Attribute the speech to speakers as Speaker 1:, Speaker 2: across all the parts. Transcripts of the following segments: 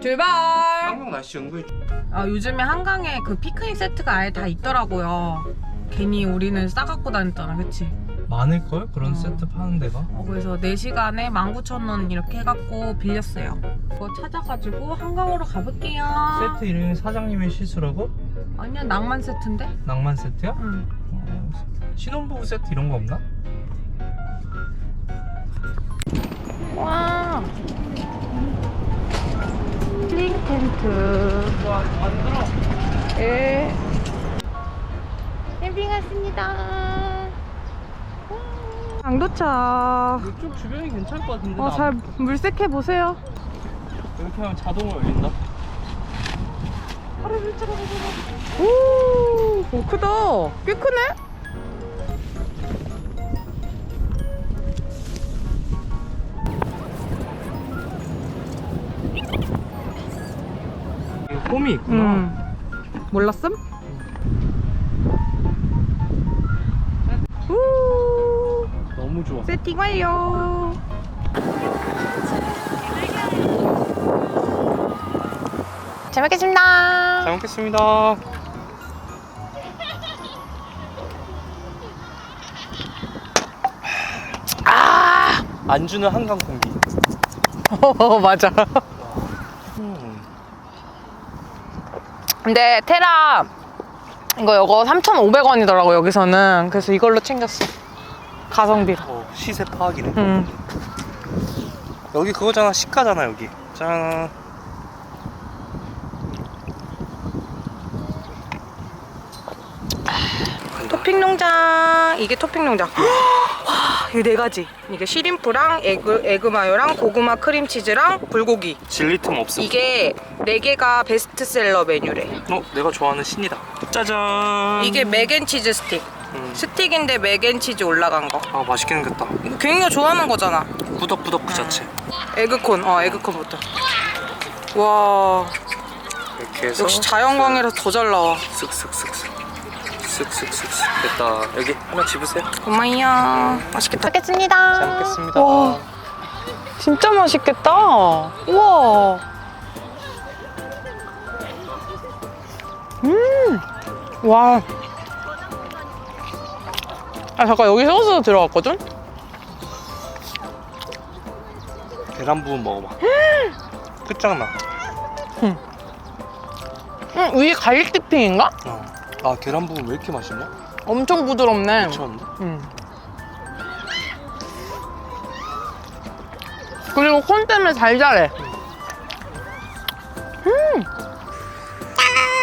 Speaker 1: 출발.
Speaker 2: 한국 날씨 은근히
Speaker 1: 아, 요즘에 한강에 그 피크닉 세트가 아예 다 있더라고요. 괜히 우리는 싸갖고 다녔잖아, 그치?
Speaker 2: 많을걸? 그런
Speaker 1: 어.
Speaker 2: 세트 파는 데가
Speaker 1: 어, 그래서 4시간에 19,000원 이렇게 해갖고 빌렸어요. 그거 찾아가지고 한강으로 가볼게요.
Speaker 2: 세트 이름이 사장님의 실수라고?
Speaker 1: 아니야, 낭만 세트인데?
Speaker 2: 낭만 세트야?
Speaker 1: 응.
Speaker 2: 어, 신혼부부 세트 이런 거 없나?
Speaker 1: 와. 힐링 텐트. 예. 캠핑 왔습니다. 강도차.
Speaker 2: 이쪽 주변이 괜찮을 것 같은데
Speaker 1: 어, 나잘 물색해 보세요.
Speaker 2: 이렇게 하면 자동으로 열린다
Speaker 1: 오, 오 크다. 꽤 크네.
Speaker 2: 홈이 있구나
Speaker 1: 음. 몰랐음? 우,
Speaker 2: 너무 좋아
Speaker 1: 세팅 완료. 잘 먹겠습니다.
Speaker 2: 잘 먹겠습니다
Speaker 1: 아,
Speaker 2: 안주는 한강 공기
Speaker 1: 어, 맞아.
Speaker 2: 음.
Speaker 1: 근데 테라 이거 이거 3,500원이더라고 여기서는. 그래서 이걸로 챙겼어. 가성비로.
Speaker 2: 어, 시세 파악이네
Speaker 1: 음.
Speaker 2: 여기 그거잖아 시가잖아 여기 짠
Speaker 1: 토핑 농장 이게 토핑 농장 와 이게 네 가지. 이게 시림프랑 에그 에그 마요랑 고구마 크림치즈랑 불고기.
Speaker 2: 질릴 틈 없어
Speaker 1: 이게 네 개가 베스트셀러 메뉴래.
Speaker 2: 어 내가 좋아하는 신이다. 짜잔.
Speaker 1: 이게 맥앤치즈 스틱.
Speaker 2: 음.
Speaker 1: 스틱인데 맥앤치즈 올라간 거.
Speaker 2: 아 맛있게 생겼다.
Speaker 1: 이거 굉장히 좋아하는 거잖아.
Speaker 2: 꾸덕꾸덕 그 자체.
Speaker 1: 에그콘 어 에그콘부터. 와.
Speaker 2: 이렇게 해서
Speaker 1: 역시 자연광이라서 더잘 나와.
Speaker 2: 쓱쓱쓱쓱 쓱쓱쓱쓱 됐다. 여기 하나 집으세요.
Speaker 1: 고마워요. 맛있겠다. 먹겠습니다.
Speaker 2: 잘 먹겠습니다.
Speaker 1: 와 진짜 맛있겠다. 우와. 음 와. 아 잠깐 여기 소스 들어갔거든?
Speaker 2: 계란 부분 먹어봐. 끝장나.
Speaker 1: 음, 위에 갈릭 디핑인가?
Speaker 2: 어. 아 계란 부분 왜 이렇게 맛있냐?
Speaker 1: 엄청 부드럽네
Speaker 2: 미쳤는데?
Speaker 1: 음. 그리고 콘 때문에 달달해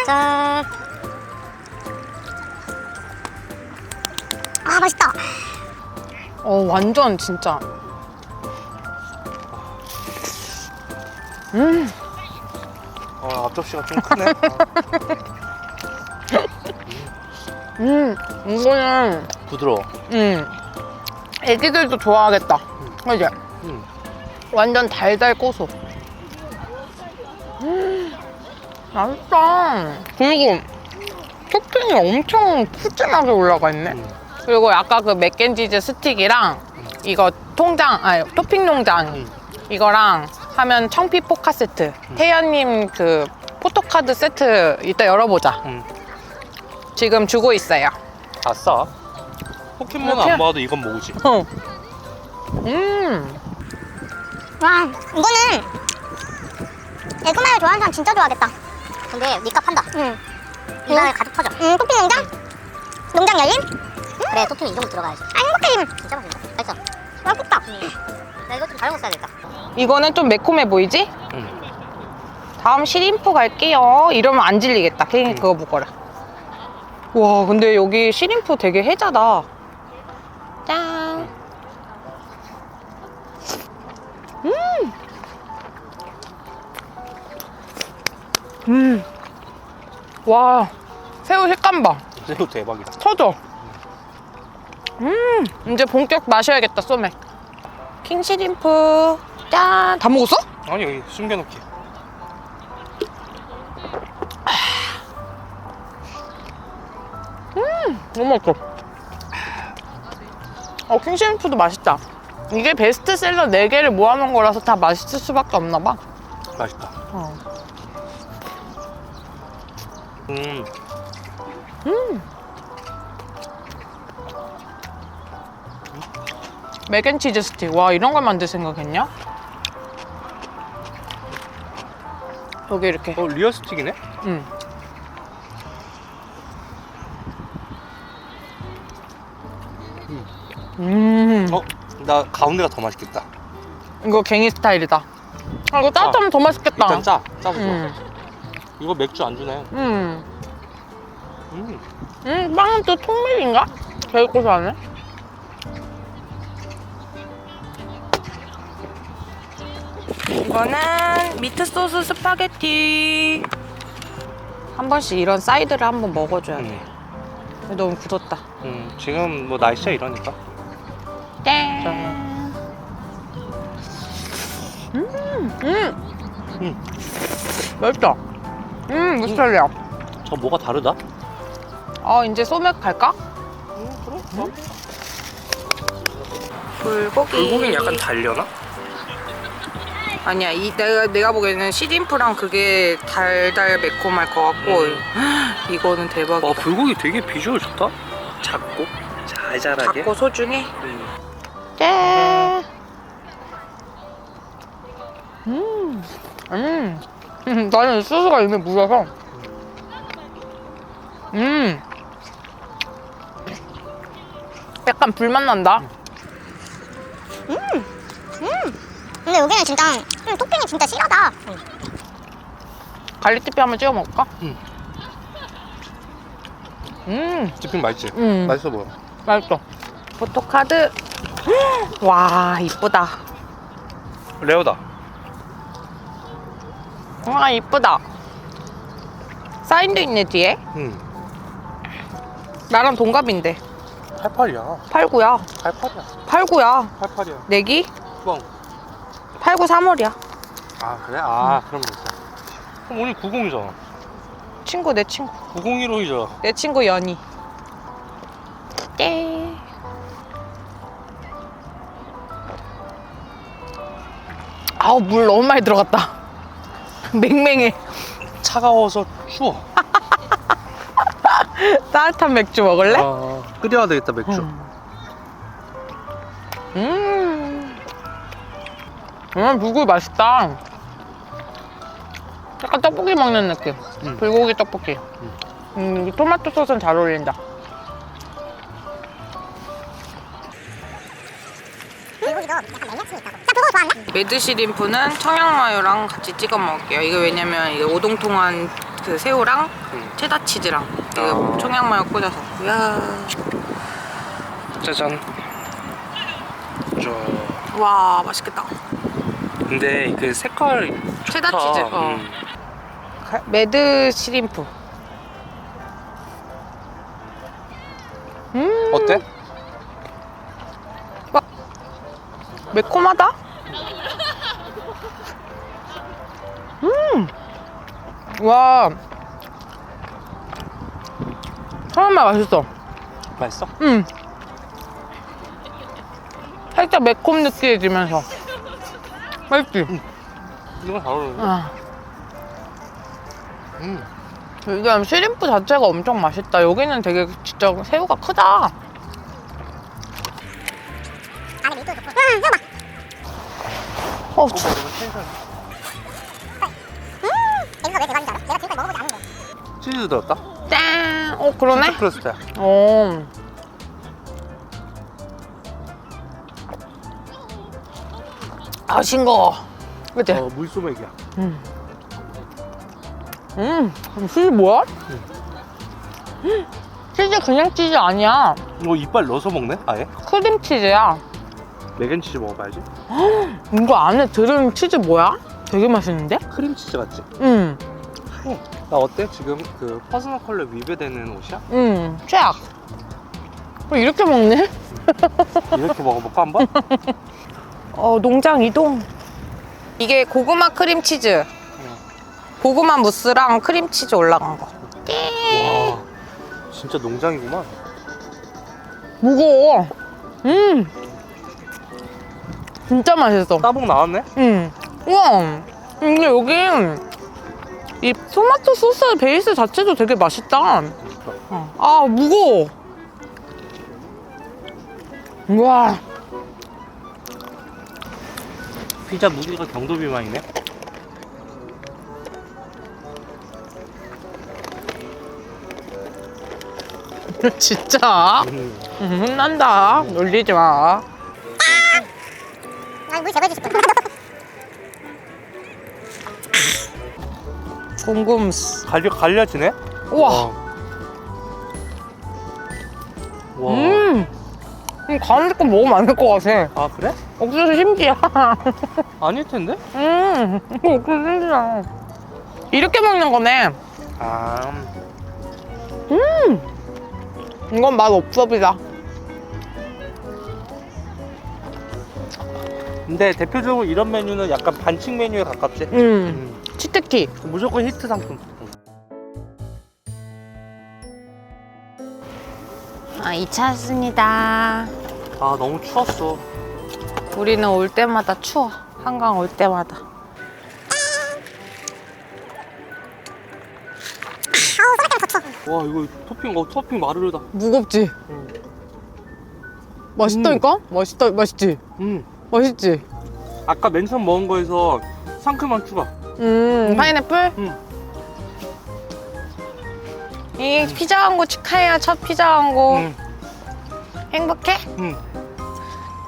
Speaker 3: 짠. 아 맛있다.
Speaker 1: 어 완전 진짜
Speaker 2: 음어 앞접시가 좀 크네 아,
Speaker 1: 음, 이거는
Speaker 2: 부드러워
Speaker 1: 음 애기들도 좋아하겠다 그지?
Speaker 2: 음.
Speaker 1: 완전 달달 고소 음 맛있다 그리고 토핑이 엄청 푸짐하게 올라가 있네
Speaker 2: 음.
Speaker 1: 그리고 아까 그 맥앤치즈 스틱이랑 이거 통장 아니 토핑 농장
Speaker 2: 음.
Speaker 1: 이거랑 하면 청피 포카 세트 태연님 그 포토카드 세트 이따 열어보자
Speaker 2: 음.
Speaker 1: 지금 주고 있어요
Speaker 2: 아싸 포켓몬
Speaker 1: 이렇게?
Speaker 2: 안 봐도 이건 모으지
Speaker 1: 어. 음
Speaker 3: 와 이거는 에그마요 좋아하는 사람 진짜 좋아하겠다. 근데 니값 한다. 응. 이날 가득 터져. 응. 토핑 농장? 농장 열림? 그래 토핑 이 정도 들어가야지. 아 행복해. 진짜 맛있다. 맛있어. 맛있다. 나 이거 좀 다른 거 써야겠다.
Speaker 1: 이거는 좀 매콤해 보이지?
Speaker 2: 응.
Speaker 1: 다음 시림프 갈게요 이러면 안 질리겠다 괜히 그거 먹어라 와 근데 여기 시림프 되게 해자다 짠 음. 음. 와, 새우 식감 봐.
Speaker 2: 새우 대박이다
Speaker 1: 터져. 음, 이제 본격 마셔야겠다, 소맥. 킹시림프. 짠. 다 먹었어?
Speaker 2: 아니 여기 숨겨놓기
Speaker 1: 너무 맛있어. 어, 킹시림프도 맛있다. 이게 베스트셀러 4개를 모아놓은 거라서 다 맛있을 수밖에 없나 봐.
Speaker 2: 맛있다.
Speaker 1: 어.
Speaker 2: 음.
Speaker 1: 맥앤치즈 스틱. 와, 이런 걸 만들 생각했냐? 여기 이렇게.
Speaker 2: 어 리얼 스틱이네?
Speaker 1: 응. 음.
Speaker 2: 나 가운데가 더 맛있겠다.
Speaker 1: 이거 갱이 스타일이다. 아, 이거 따뜻하면 더 맛있겠다.
Speaker 2: 일단 짜. 좋아.
Speaker 1: 음.
Speaker 2: 이거 맥주 안 주네.
Speaker 1: 음.
Speaker 2: 음.
Speaker 1: 음, 빵은 또 통밀인가? 되게 고소하네. 이거는 미트 소스 스파게티. 한 번씩 이런 사이드를 한번 먹어줘야 돼.
Speaker 2: 음.
Speaker 1: 너무 굳었다.
Speaker 2: 음. 지금 뭐 날씨가 이러니까.
Speaker 1: 땡.
Speaker 2: 짠.
Speaker 1: 음, 음,
Speaker 2: 음.
Speaker 1: 맛있다. 음, 무스탈리아.
Speaker 2: 저 뭐가 다르다?
Speaker 1: 어, 이제 소맥 갈까?
Speaker 2: 음, 그래? 어?
Speaker 1: 불고기.
Speaker 2: 불고기는 약간 달려나?
Speaker 1: 아니야, 이 내가 내가 보기에는 시림프랑 그게 달달 매콤할 것 같고
Speaker 2: 음.
Speaker 1: 이거는 대박이다.
Speaker 2: 어 불고기 되게 비주얼 좋다. 작고 잘잘하게.
Speaker 1: 작고 소중해.
Speaker 2: 음.
Speaker 1: 짠. 음, 음, 음, 나는 소스가 이미 묻어서. 음, 약간 불맛 난다.
Speaker 3: 근데 여기는 진짜 음, 토핑이 진짜 실하다.
Speaker 1: 갈릭티피 한번 찍어 먹을까?
Speaker 2: 음.
Speaker 1: 음,
Speaker 2: 디핑 맛있지?
Speaker 1: 음.
Speaker 2: 맛있어 보여.
Speaker 1: 맛있어. 포토카드. 와, 이쁘다.
Speaker 2: 레어다.
Speaker 1: 와, 이쁘다. 사인도 있네, 뒤에.
Speaker 2: 음.
Speaker 1: 나랑 동갑인데.
Speaker 2: 88이야.
Speaker 1: 89야.
Speaker 2: 88이야.
Speaker 1: 89야.
Speaker 2: 88이야.
Speaker 1: 내기?
Speaker 2: 뻥.
Speaker 1: 89 3월이야.
Speaker 2: 아 그래? 아 그럼 됐어. 그럼 오늘 90이잖아.
Speaker 1: 친구, 내 친구.
Speaker 2: 9015이잖아.
Speaker 1: 내 친구 연희. 아우, 물 너무 많이 들어갔다. 맹맹해.
Speaker 2: 차가워서 추워.
Speaker 1: 따뜻한 맥주 먹을래?
Speaker 2: 아, 끓여야 되겠다 맥주.
Speaker 1: 음. 음, 불고기 맛있다. 약간 떡볶이 먹는 느낌.
Speaker 2: 음.
Speaker 1: 불고기 떡볶이. 음, 이 토마토 소스는 잘 어울린다. 매드 시림프는 청양마요랑 같이 찍어 먹을게요. 이거 왜냐면 이게 오동통한 그 새우랑
Speaker 2: 음.
Speaker 1: 체다 치즈랑 이거
Speaker 2: 아.
Speaker 1: 청양마요 꽂아서. 이야.
Speaker 2: 짜잔. 저
Speaker 1: 와, 맛있겠다.
Speaker 2: 근데 그 색깔
Speaker 1: 체다
Speaker 2: 좋다.
Speaker 1: 치즈. 어.
Speaker 2: 음.
Speaker 1: 가- 매드 시림프. 음.
Speaker 2: 어때?
Speaker 1: 매콤하다? 와. 처음에 맛있어.
Speaker 2: 맛있어?
Speaker 1: 음. 살짝 매콤 느끼해지면서. 맛있지?
Speaker 2: 이거 잘 어울리네.
Speaker 1: 아.
Speaker 2: 음.
Speaker 1: 이게 시림프 자체가 엄청 맛있다. 여기는 되게 진짜 새우가 크다.
Speaker 3: 안에 밀도 좋고. 응, 해봐.
Speaker 1: 어,
Speaker 2: 그 치즈 들었다?
Speaker 1: 짠! 어, 그러네?
Speaker 2: 크러스트야.
Speaker 1: 어. 아, 싱거워. 그치?
Speaker 2: 어, 물소맥이야.
Speaker 1: 음. 음, 치즈 뭐야? 음. 치즈 그냥 치즈 아니야.
Speaker 2: 이거 이빨 넣어서 먹네? 아예?
Speaker 1: 크림 치즈야.
Speaker 2: 맥앤치즈 먹어봐야지.
Speaker 1: 이거 안에 들은 치즈 뭐야? 되게 맛있는데?
Speaker 2: 크림치즈 같지?
Speaker 1: 응,
Speaker 2: 하얘. 나 어때? 지금 그 퍼스널 컬러 위배되는 옷이야?
Speaker 1: 응, 최악. 어, 이렇게 먹네?
Speaker 2: 이렇게 먹어볼까 한번?
Speaker 1: 어, 농장 이동. 이게 고구마 크림 치즈. 고구마 무스랑 크림 치즈 올라간 거.
Speaker 2: 와, 진짜 농장이구만.
Speaker 1: 무거워. 음. 진짜 맛있어.
Speaker 2: 따봉 나왔네?
Speaker 1: 응. 우와. 근데 여기 이 토마토 소스 베이스 자체도 되게 맛있다. 어. 아, 무거워. 우와.
Speaker 2: 피자 무게가 경도 비만이네.
Speaker 1: 진짜?
Speaker 2: 음.
Speaker 1: 음, 혼난다. 놀리지 마.
Speaker 3: 아물 제거해 주실 분
Speaker 1: 궁금스.
Speaker 2: 갈려 갈려지네?
Speaker 1: 우와.
Speaker 2: 와.
Speaker 1: 음. 음, 가운데 거 먹으면 안 될 것 같아.
Speaker 2: 아 그래?
Speaker 1: 옥수수 심지야.
Speaker 2: 아닐 텐데?
Speaker 1: 음, 옥수수 심지야. 이렇게 먹는 거네.
Speaker 2: 아.
Speaker 1: 이건 맛 없어비다.
Speaker 2: 근데 대표적으로 이런 메뉴는 약간 반칙 메뉴에 가깝지.
Speaker 1: 음,
Speaker 2: 음.
Speaker 1: 치트키.
Speaker 2: 무조건 히트 상품.
Speaker 1: 아, 2차였습니다.
Speaker 2: 아 너무 추웠어.
Speaker 1: 우리는 올 때마다 추워. 한강 올 때마다.
Speaker 2: 와 이거 토핑 어 토핑 마르르다.
Speaker 1: 무겁지?
Speaker 2: 음.
Speaker 1: 맛있다니까? 맛있다, 맛있지?
Speaker 2: 음.
Speaker 1: 맛있지?
Speaker 2: 아까 맨 처음 먹은 거에서 상큼한 추가.
Speaker 1: 음,
Speaker 2: 음.
Speaker 1: 파인애플?
Speaker 2: 음.
Speaker 1: 이 피자 왕고 축하해요. 첫 피자 왕고.
Speaker 2: 음.
Speaker 1: 행복해?
Speaker 2: 음.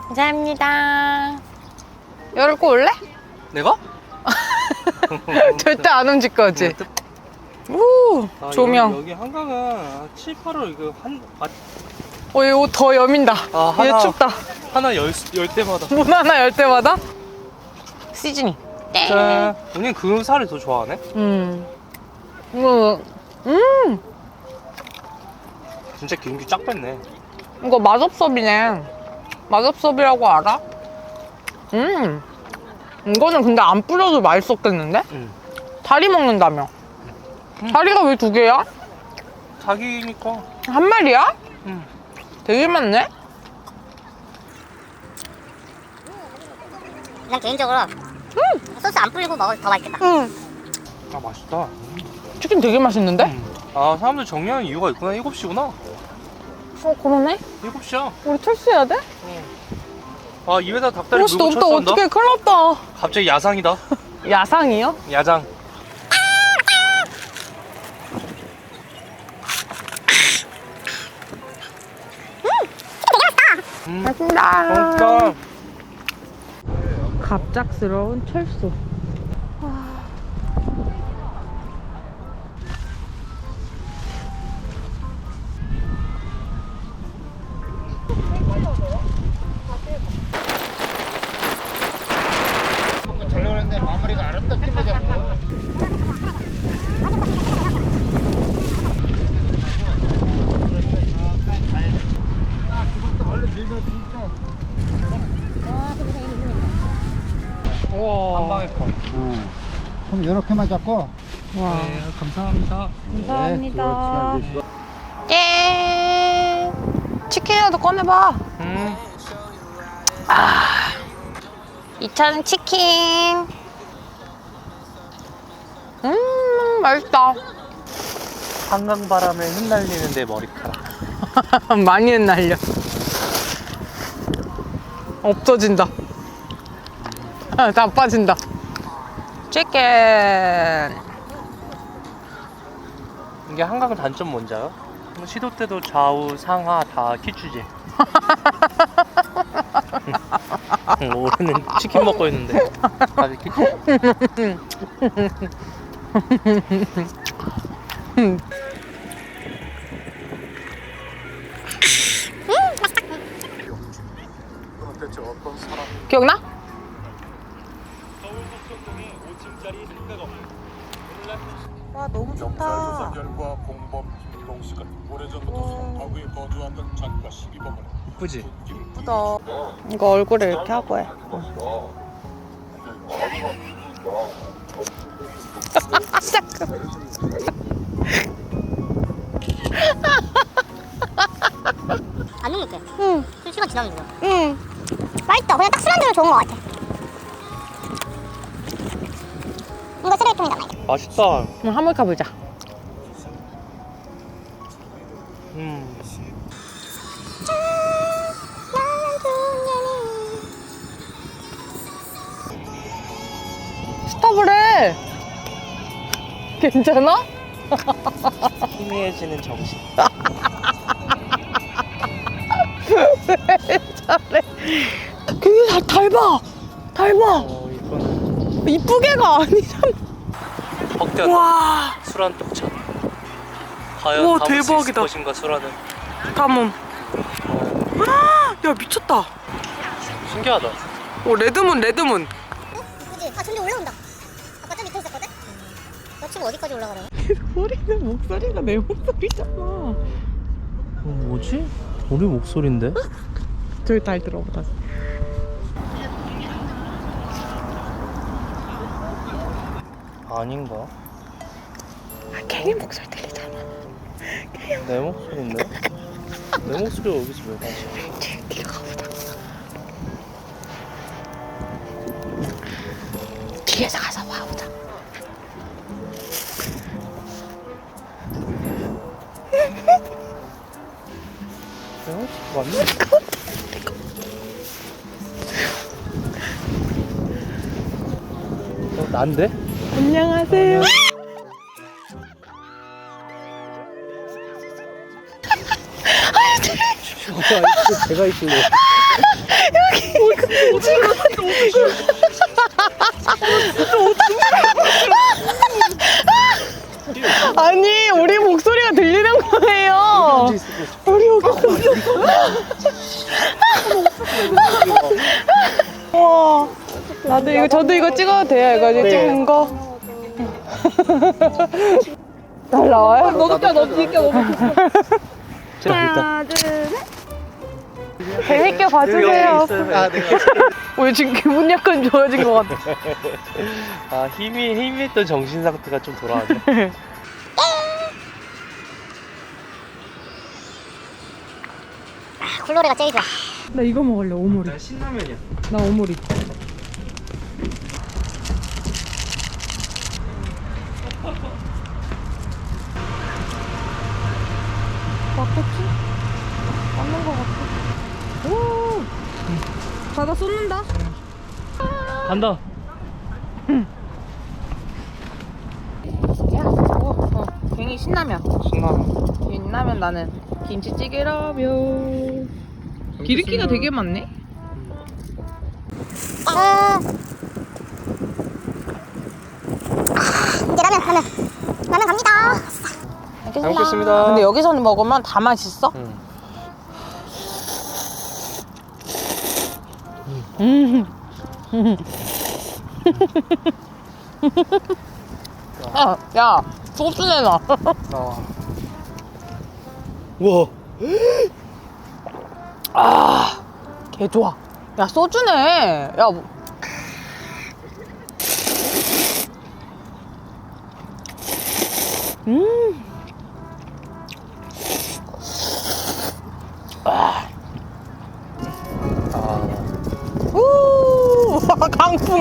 Speaker 1: 감사합니다. 거 올래?
Speaker 2: 내가?
Speaker 1: 절대 안 움직 거지?
Speaker 2: 음,
Speaker 1: 우,
Speaker 2: 아,
Speaker 1: 조명.
Speaker 2: 여기, 여기 한강은 7, 8월 이거 한 아,
Speaker 1: 어, 이거 더 여민다.
Speaker 2: 아,
Speaker 1: 얘
Speaker 2: 하나.
Speaker 1: 춥다.
Speaker 2: 하나 열, 열 때마다.
Speaker 1: 문 하나 열 때마다? 시즈 니.
Speaker 2: 짠. 언니 그 살을 더 좋아하네?
Speaker 1: 음. 이거, 음,
Speaker 2: 진짜 기름기 쫙 뺐네.
Speaker 1: 이거 맛없섭이네. 맛없섭이라고 알아? 음. 이거는 근데 안 뿌려도 맛있었겠는데?
Speaker 2: 응.
Speaker 1: 다리 먹는다며. 다리가 왜 두 개야?
Speaker 2: 자기니까.
Speaker 1: 한 마리야?
Speaker 2: 응.
Speaker 1: 되게 많네?
Speaker 3: 난 개인적으로 소스 안 뿌리고 먹어도 더 맛있겠다
Speaker 1: 응.
Speaker 2: 아 맛있다.
Speaker 1: 치킨 되게 맛있는데?
Speaker 2: 음. 아 사람들 정리하는 이유가 있구나. 7시구나.
Speaker 1: 어, 그러네?
Speaker 2: 7시야.
Speaker 1: 우리 철수해야 돼?
Speaker 2: 아 입에다 닭다리
Speaker 1: 그럴 수도
Speaker 2: 물고
Speaker 1: 없다.
Speaker 2: 철수한다.
Speaker 1: 어떡해. 큰일 났다.
Speaker 2: 갑자기 야상이다.
Speaker 1: 야상이요?
Speaker 2: 야장. 음.
Speaker 1: 맛있다.
Speaker 2: 맛있다.
Speaker 1: 갑작스러운 철수.
Speaker 4: 잡고.
Speaker 1: 와.
Speaker 2: 네, 감사합니다.
Speaker 1: 감사합니다.
Speaker 4: 네.
Speaker 1: 짠! 치킨이라도 꺼내봐.
Speaker 2: 음.
Speaker 1: 아. 2차는 치킨. 음, 맛있다.
Speaker 2: 한강 바람에 흩날리는데 머리카락.
Speaker 1: 많이 흩날려. 없어진다. 아, 다 빠진다. 치킨.
Speaker 2: 이게 한강 단점 뭔지 알아? 시도 때도 좌우 상하 다 키추지. 응, 올해는 치킨 먹고 있는데 다들 키추.
Speaker 1: 기억나? 너무
Speaker 5: 조사 결과 공범 씨가 오래전부터 송파구에 거주하던 작가 12범을
Speaker 2: 이쁘지?
Speaker 1: 예쁘다. 이거 얼굴에 이렇게 하고 해.
Speaker 3: 안 눅눅해 응. 시간 지나면 이거. 응. 맛있다 그냥 딱 술한잔 먹기는 좋은 것 같아.
Speaker 2: 맛있다.
Speaker 1: 그럼 한번 가보자.
Speaker 2: 음.
Speaker 1: 스톱을 해. 괜찮아?
Speaker 2: 희미해지는 정신.
Speaker 1: 잘해. 그게 다 닮아. 닮아.
Speaker 2: 어,
Speaker 1: 이쁘게가 아니잖아.
Speaker 2: 퍽대한
Speaker 1: 와,
Speaker 2: 술한 독찬. 과연
Speaker 1: 우와,
Speaker 2: 담을 수
Speaker 1: 대박이다.
Speaker 2: 있을 것인가 술안은.
Speaker 1: 담음. 아, 야 미쳤다.
Speaker 2: 신기하다.
Speaker 1: 오 레드문 레드문.
Speaker 3: 그지? 아, 근데 올라온다. 아까 저 밑에 있었거든? 너 친구 어디까지 올라가래?
Speaker 1: 소리는 목소리가 내 목소리잖아.
Speaker 2: 어, 뭐지? 우리 목소리인데?
Speaker 1: 저기 달 들어보다.
Speaker 2: 아닌가?
Speaker 1: 아, 케리 목소리 들리잖아.
Speaker 2: 내 목소리인데? 내 목소리가 여기서 왜 나지?
Speaker 1: 네가 가보자. 뒤에서 가서 봐보자.
Speaker 2: 내 목소리 맞네? 어, 난데?
Speaker 1: 안녕하세요.
Speaker 2: 제가 있을래.
Speaker 1: 아니 우리 목소리가 들리는 거예요. 우리 여기 와 나도 이거 저도 이거 찍어도 돼요 이거 이제 찍는 거. 잘 나와요? 너도 껴 너도 껴 너도
Speaker 2: 자, 일단.
Speaker 1: 하나 둘 셋. 재밌게 봐주세요.
Speaker 2: 아, 네.
Speaker 1: 왜 지금 기분 약간 좋아진 것 같아.
Speaker 2: 아, 힘이, 힘있던 정신 상태가 좀 돌아왔네.
Speaker 3: 아, 굴노래가 제일 좋아.
Speaker 1: 나 이거 먹을래 오모리.
Speaker 2: 신라면이야.
Speaker 1: 나 오모리. 맞겠지? 맞는 것 같아. 오! 바다 쏟는다.
Speaker 2: 간다.
Speaker 1: 야, 어, 어. 갱이 신라면.
Speaker 2: 신라면.
Speaker 1: 신라면 나는 김치찌개라면. 기름기가 되게 많네.
Speaker 3: 아, 이제 라면, 라면. 라면 갑니다.
Speaker 2: 잘 먹겠습니다.
Speaker 1: 근데 여기서는 먹으면 다 맛있어?
Speaker 2: 응.
Speaker 1: 음. 야, 야, 소스 내놔.
Speaker 2: 아. 우와.
Speaker 1: 아, 개 좋아. 야, 소주네. 야, 뭐- 음.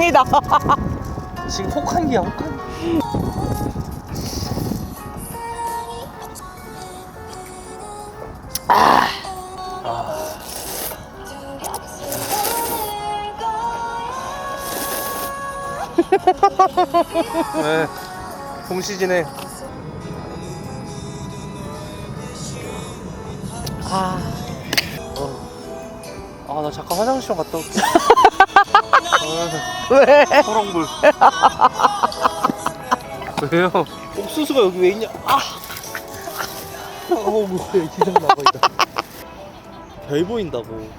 Speaker 1: 강풍이다.
Speaker 2: 지금 혹한기야, 혹한기. 네. 동시진행.
Speaker 1: 아,
Speaker 2: 아, 나 잠깐 화장실 좀 갔다 올게.
Speaker 1: 왜?
Speaker 2: 아, 호롱불. 왜요? 옥수수가 여기 왜 있냐? 아! 어우, 왜 지상 나가 있다. 별 보인다고.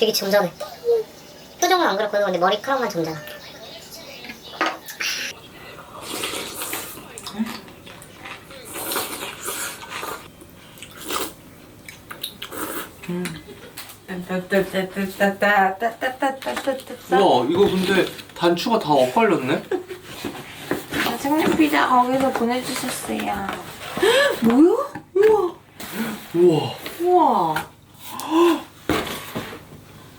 Speaker 3: 되게 점잖해. 표정은 안 그렇거든. 근데 머리카락만 점잖아.
Speaker 2: 우와 이거 근데 단추가 다 엇갈렸네?
Speaker 1: 생일 피자 거기서 보내주셨어요. 뭐야? 우와.
Speaker 2: 우와
Speaker 1: 우와.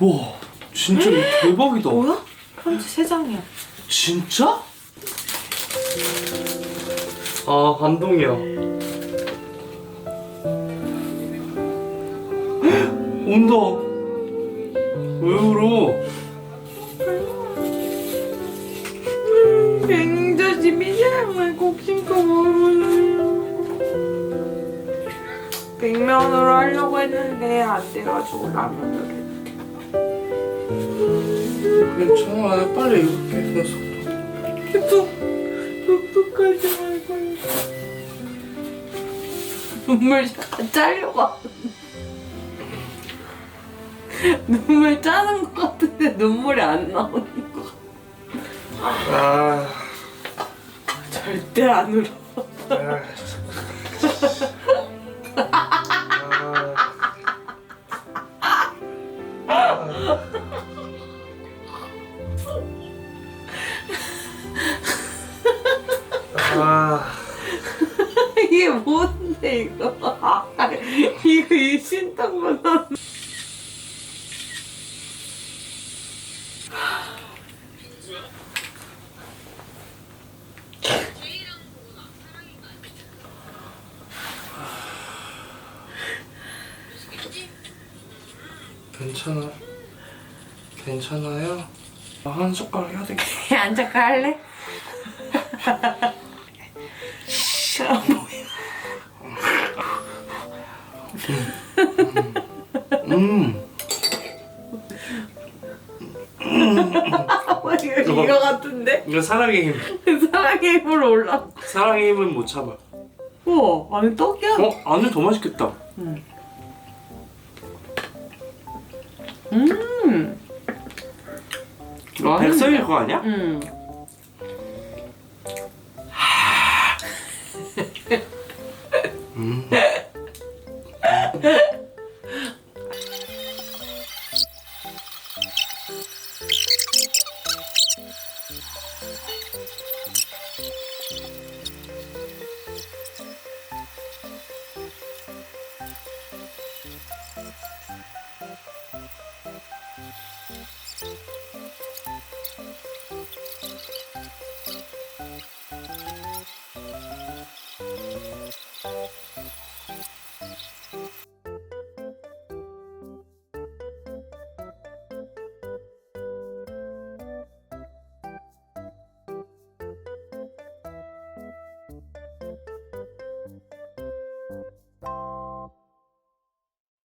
Speaker 2: 우와 진짜 이거 대박이다
Speaker 1: 뭐야? 편지 세 장이야.
Speaker 2: 진짜? 아 감동이야 온다 왜 울어
Speaker 1: 사랑을 꼭 신고 먹어요. 백면으로 하려고 했는데 안 돼가지고 라면으로.
Speaker 2: 괜찮아 빨리 읽을게 속도
Speaker 1: 똑똑하지 말고. 눈물 짜려고. 눈물 짜는 것 같은데 눈물이 안 나오는 거.
Speaker 2: 아
Speaker 1: 절대 안 울어.
Speaker 2: 아,
Speaker 1: 뭔데 이거? 아, 이거 이 신탁보다
Speaker 2: 괜찮아 괜찮아요? 아, 한 숟가락 해야 되겠다
Speaker 1: 앉아 갈래? 이거, 이거 같은데?
Speaker 2: 이거 사랑의 힘
Speaker 1: 사랑의 힘으로 올라.
Speaker 2: 사랑의 힘은 못 참아
Speaker 1: 우와, 안에 떡이야.
Speaker 2: 어? 안에 더 맛있겠다
Speaker 1: 음.
Speaker 2: 이거 백설이 그거 아니야?
Speaker 1: 음.